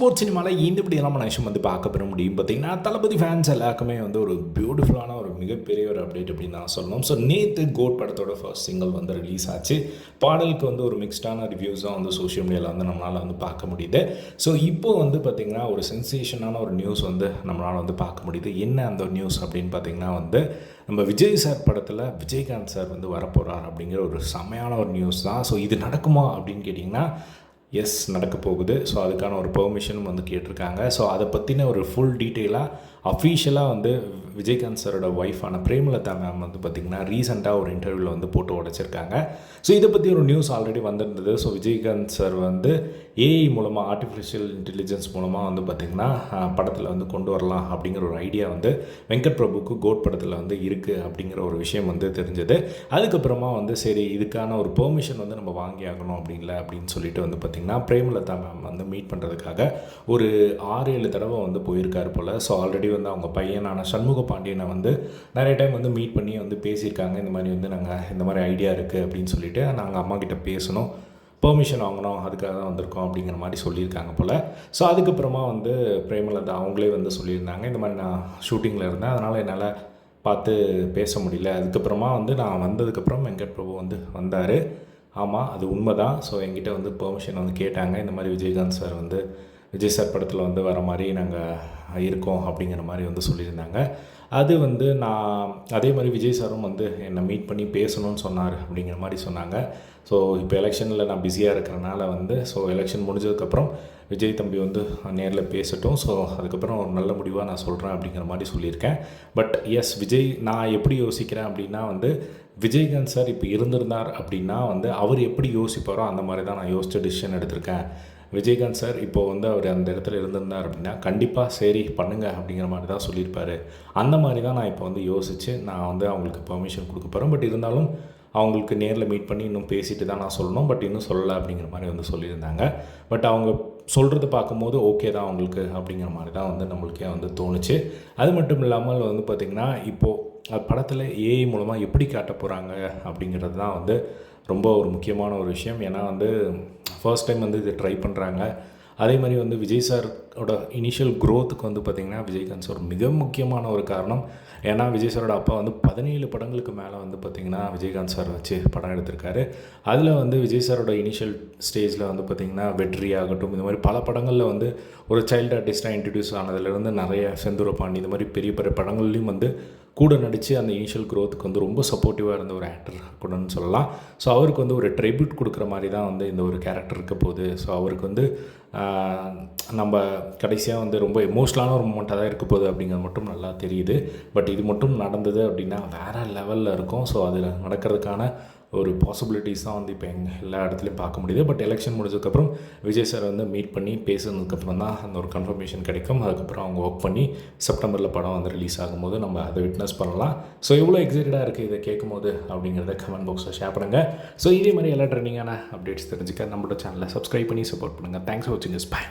Sports சினிமாவில் இந்த இப்படியெல்லாம் நம்ம விஷயம் வந்து பார்க்க பெற முடியும். பார்த்தீங்கன்னா தளபதி ஃபேன்ஸ் எல்லாருக்குமே வந்து ஒரு பியூட்டிஃபுல்லான ஒரு மிகப்பெரிய ஒரு அப்டேட் அப்படின்னு தான் சொல்லணும். ஸோ நேற்று கோட் படத்தோட ஃபர்ஸ்ட் சிங்கிள் வந்து ரிலீஸ் ஆச்சு. பாடலுக்கு வந்து ஒரு மிக்ஸ்டான ரிவ்யூஸ் தான் வந்து சோஷியல் மீடியாவில் வந்து நம்மளால் வந்து பார்க்க முடியுது. ஸோ இப்போ வந்து பார்த்திங்கன்னா ஒரு சென்சேஷனான ஒரு நியூஸ் வந்து நம்மளால் வந்து பார்க்க முடியுது. என்ன அந்த நியூஸ் அப்படின்னு பார்த்தீங்கன்னா வந்து நம்ம விஜய் சார் படத்தில் விஜயகாந்த் சார் வந்து வரப்போகிறார் அப்படிங்கிற ஒரு செமையான ஒரு நியூஸ் தான். ஸோ இது நடக்குமா அப்படின்னு கேட்டிங்கன்னா எஸ் நடக்க போகுது. ஸோ அதுக்கான ஒரு பெர்மிஷனும் வந்து கேட்டிருக்காங்க. ஸோ அதை பற்றின ஒரு ஃபுல் டீட்டெயிலாக அஃபீஷியலாக வந்து விஜயகாந்த் சாரோட ஒய்ஃபான பிரேமலதா மேம் வந்து பார்த்திங்கன்னா ரீசெண்டாக ஒரு இன்டர்வியூவில் வந்து போட்டு உடைச்சிருக்காங்க. ஸோ இதை பற்றி ஒரு நியூஸ் ஆல்ரெடி வந்திருந்தது. ஸோ விஜயகாந்த் சார் வந்து ஏஐ மூலமாக ஆர்டிஃபிஷியல் இன்டெலிஜென்ஸ் மூலமாக வந்து பார்த்திங்கன்னா படத்தில் வந்து கொண்டு வரலாம் அப்படிங்கிற ஒரு ஐடியா வந்து வெங்கட் பிரபுக்கு கோட் படத்தில் வந்து இருக்குது அப்படிங்கிற ஒரு விஷயம் வந்து தெரிஞ்சது. அதுக்கப்புறமா வந்து சரி இதுக்கான ஒரு பெர்மிஷன் வந்து நம்ம வாங்கி ஆகணும் அப்படின்ல அப்படின்னு சொல்லிட்டு வந்து பார்த்திங்கன்னா பிரேமலதா மேம் வந்து மீட் பண்ணுறதுக்காக ஒரு ஆறு ஏழு தடவை வந்து போயிருக்காரு போல். ஸோ ஆல்ரெடி வந்து அவங்க பையனான சண்முக பாண்டியனை வந்து நிறைய டைம் வந்து மீட் பண்ணி வந்து பேசியிருக்காங்க. இந்த மாதிரி வந்து நாங்கள் இந்த மாதிரி ஐடியா இருக்குது அப்படின்னு சொல்லிட்டு நாங்கள் அம்மா கிட்ட பேசணும். பெர்மிஷன் வாங்கணும் அதுக்காக தான் வந்திருக்கோம் அப்படிங்கிற மாதிரி சொல்லியிருக்காங்க போல். ஸோ அதுக்கப்புறமா வந்து பிரேமலதா அவங்களே வந்து சொல்லியிருந்தாங்க இந்த மாதிரி நான் ஷூட்டிங்கில் இருந்தேன் அதனால் என்னால் பார்த்து பேச முடியல. அதுக்கப்புறமா வந்து நான் வந்ததுக்கப்புறம் வெங்கட் பிரபு வந்து வந்தார். ஆமாம் அது உண்மை தான் ஸோ என்கிட்ட வந்து பெர்மிஷன் வந்து கேட்டாங்க. இந்த மாதிரி விஜயகாந்த் சார் வந்து விஜய் சார் படத்தில் வந்து வர மாதிரி நாங்கள் இருக்கோம் அப்படிங்கிற மாதிரி வந்து சொல்லியிருந்தாங்க. அது வந்து நான் அதே மாதிரி விஜய் சாரும் வந்து என்னை மீட் பண்ணி பேசணும்னு சொன்னார் அப்படிங்கிற மாதிரி சொன்னாங்க. ஸோ இப்போ எலெக்ஷனில் நான் பிஸியாக இருக்கிறனால வந்து ஸோ எலெக்ஷன் முடிஞ்சதுக்கப்புறம் விஜய் தம்பி வந்து நேரில் பேசட்டும். ஸோ அதுக்கப்புறம் ஒரு நல்ல முடிவாக நான் சொல்கிறேன் அப்படிங்கிற மாதிரி சொல்லியிருக்கேன். பட் எஸ் விஜய் நான் எப்படி யோசிக்கிறேன் அப்படின்னா வந்து விஜயகாந்த் சார் இப்போ இருந்திருந்தார் அப்படின்னா வந்து அவர் எப்படி யோசிப்பாரோ அந்த மாதிரி தான் நான் யோசித்த டிசிஷன் எடுத்திருக்கேன். விஜயகாந்த் சார் இப்போ வந்து அவர் அந்த இடத்துல இருந்திருந்தார் அப்படின்னா கண்டிப்பாக சரி பண்ணுங்கள் அப்படிங்கிற மாதிரி தான் சொல்லியிருப்பார். அந்த மாதிரி தான் நான் இப்போ வந்து யோசித்து நான் வந்து அவங்களுக்கு பெர்மிஷன் கொடுக்க போகிறேன் பட் இருந்தாலும் அவங்களுக்கு நேரில் மீட் பண்ணி இன்னும் பேசிட்டு தான் நான் சொல்லணும். பட் இன்னும் சொல்லலை அப்படிங்கிற மாதிரி வந்து சொல்லியிருந்தாங்க. பட் அவங்க சொல்கிறத பார்க்கும்போது ஓகே தான் அவங்களுக்கு அப்படிங்கிற மாதிரி தான் வந்து நம்மளுக்கே வந்து தோணுச்சு. அது மட்டும் இல்லாமல் வந்து பார்த்திங்கன்னா இப்போது படத்தில் ஏஐ மூலமாக எப்படி காட்ட போகிறாங்க அப்படிங்கிறது தான் வந்து ரொம்ப ஒரு முக்கியமான ஒரு விஷயம். ஏன்னா வந்து ஃபர்ஸ்ட் டைம் வந்து இது ட்ரை பண்ணுறாங்க அதே மாதிரி வந்து விஜய் சாரோட இனிஷியல் க்ரோத்துக்கு வந்து பார்த்திங்கன்னா விஜயகாந்த் சார் மிக முக்கியமான ஒரு காரணம். ஏன்னா விஜய் சாரோட அப்பா வந்து பதினேழு படங்களுக்கு மேலே வந்து பார்த்திங்கன்னா விஜயகாந்த் சார் வச்சு படம் எடுத்திருக்காரு. அதில் வந்து விஜய் சாரோட இனிஷியல் ஸ்டேஜில் வந்து பார்த்திங்கன்னா வெற்றி ஆகட்டும் இந்த மாதிரி பல படங்களில் வந்து ஒரு சைல்டு ஆர்டிஸ்ட்டாக இன்ட்ரடியூஸ் ஆனதுலேருந்து நிறைய செந்தூர பாண்டி இந்த மாதிரி பெரிய பெரிய படங்கள்லேயும் வந்து கூட நடித்து அந்த இனிஷியல் க்ரோத்துக்கு வந்து ரொம்ப சப்போர்ட்டிவாக இருந்த ஒரு ஆக்டர் கூடன்னு சொல்லலாம். ஸோ அவருக்கு வந்து ஒரு ட்ரிபியூட் கொடுக்குற மாதிரி தான் வந்து இந்த ஒரு கேரக்டர் இருக்க போகுது. ஸோ அவருக்கு வந்து நம்ம கடைசியாக வந்து ரொம்ப எமோஷ்னலான ஒரு மூமெண்ட்டாக தான் இருக்க போகுது அப்படிங்கிறது மட்டும் நல்லா தெரியுது. பட் இது மட்டும் நடந்தது அப்படின்னா வேறு லெவலில் இருக்கும். ஸோ அதில் நடக்கிறதுக்கான ஒரு பாசிபிலிட்டிஸ் தான் வந்து இப்போ எங்கள் எல்லா இடத்துலையும் பார்க்க முடியுது. பட் எலெக்ஷன் முடிஞ்சதுக்கப்புறம் விஜய் சார் வந்து மீட் பண்ணி பேசுனதுக்கப்புறம் தான் அந்த ஒரு கன்ஃபர்மேஷன் கிடைக்கும். அதுக்கப்புறம் அவங்க ஒர்க் பண்ணி செப்டம்பரில் படம் வந்து ரிலீஸ் ஆகும்போது நம்ம அதை விட்னஸ் பண்ணலாம். ஸோ எவ்வளோ எக்ஸைட்டடாக இருக்குது இதை கேட்கும்போது அப்படிங்கிறத கமெண்ட் பாக்ஸில் ஷேர் பண்ணுங்கள் ஸோ இதே மாதிரி எல்லா ட்ரெண்டிங்கான அப்டேட்ஸ் தெரிஞ்சுக்க நம்மளோட சேனலை சப்ஸ்கிரைப் பண்ணி சப்போர்ட் பண்ணுங்கள் தேங்க்ஸ் ஃபார் வாட்சிங் இஸ் பை